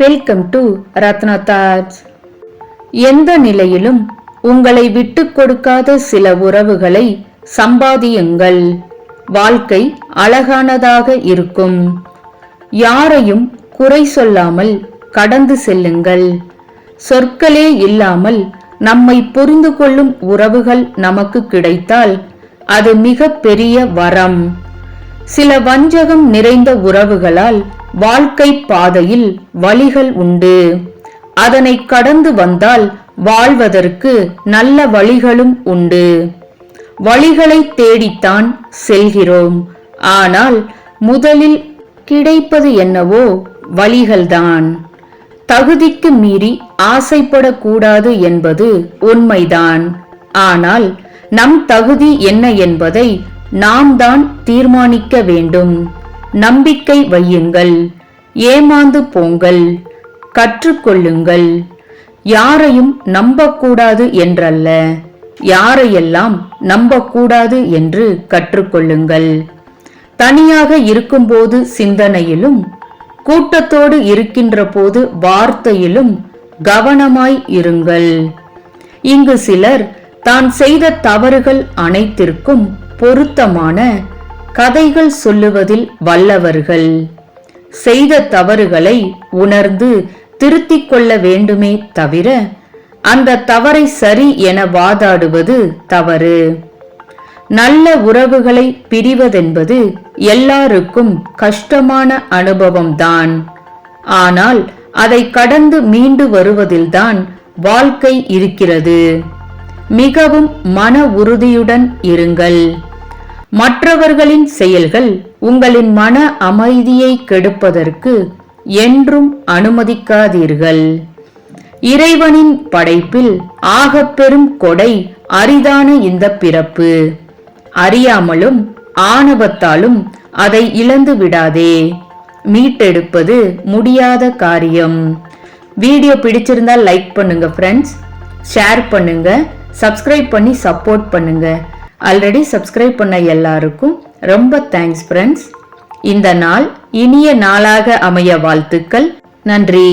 Welcome to Ratna thoughts எந்த நிலையிலும் உங்களை விட்டு கொடுக்காத சில உறவுகளை சம்பாதியுங்கள். வாழ்க்கை அழகானதாக இருக்கும். யாரையும் குறை சொல்லாமல் கடந்து செல்லுங்கள். சொற்களே இல்லாமல் நம்மை புரிந்து கொள்ளும் உறவுகள் நமக்கு கிடைத்தால் அது மிக பெரிய வரம். சில வஞ்சகம் நிறைந்த உறவுகளால் வாழ்க்கை பாதையில் வழிகள் உண்டு. அதனை கடந்து வந்தால் வாழ்வதற்கு நல்ல வழிகளும் உண்டு. வழிகளை தேடித்தான் செல்கிறோம். ஆனால் முதலில் கிடைப்பது என்னவோ வழிகள்தான். தகுதிக்கு மீறி ஆசைப்படக்கூடாது என்பது உண்மைதான். ஆனால் நம் தகுதி என்ன என்பதை நாம் தான் தீர்மானிக்க வேண்டும். நம்பிக்கை வையுங்கள். ஏமாந்து போங்கள். கற்றுக்கொள்ளுங்கள். யாரையும் நம்பக்கூடாது என்றல்ல. யாரையெல்லாம் நம்பக்கூடாது என்று கற்றுக்கொள்ளுங்கள். தனியாக இருக்கும்போது சிந்தனையிலும் கூட்டத்தோடு இருக்கின்ற போது வார்த்தையிலும் கவனமாய் இருங்கள். இங்கு சிலர் தான் செய்த தவறுகள் அனைத்திற்கும் பொருத்தமான கதைகள் சொல்லுவதில் வல்லவர்கள். செய்த தவறுகளை உணர்ந்து திருத்திக் கொள்ள வேண்டுமே தவிர அந்த தவறை சரி என வாதாடுவது தவறு. நல்ல உறவுகளை பிரிவதென்பது எல்லாருக்கும் கஷ்டமான அனுபவம்தான். ஆனால் அதை கடந்து மீண்டு வருவதில்தான் வாழ்க்கை இருக்கிறது. மிகவும் மன உறுதியுடன் இருங்கள். மற்றவர்களின் செயல்கள் உங்களின் மன அமைதியை கெடுப்பதற்கு என்றும் அனுமதிக்காதீர்கள். இறைவனின் படைப்பில் ஆகப்பெரும் கொடை அரிதான இந்த பிறப்பு. அறியாமலும் ஆணவத்தாலும் அதை இழந்து விடாதே. மீட்டெடுப்பது முடியாத காரியம். வீடியோ பிடிச்சிருந்தா லைக் பண்ணுங்க ஃப்ரெண்ட்ஸ் ஷேர் பண்ணுங்க. சப்ஸ்கிரைப் பண்ணி சப்போர்ட் பண்ணுங்க. ஆல்ரெடி சப்ஸ்கிரைப் பண்ண எல்லாருக்கும் ரொம்ப தேங்க்ஸ் ஃப்ரெண்ட்ஸ் இந்த நாள் இனிய நாளாக அமைய வாழ்த்துக்கள். நன்றி.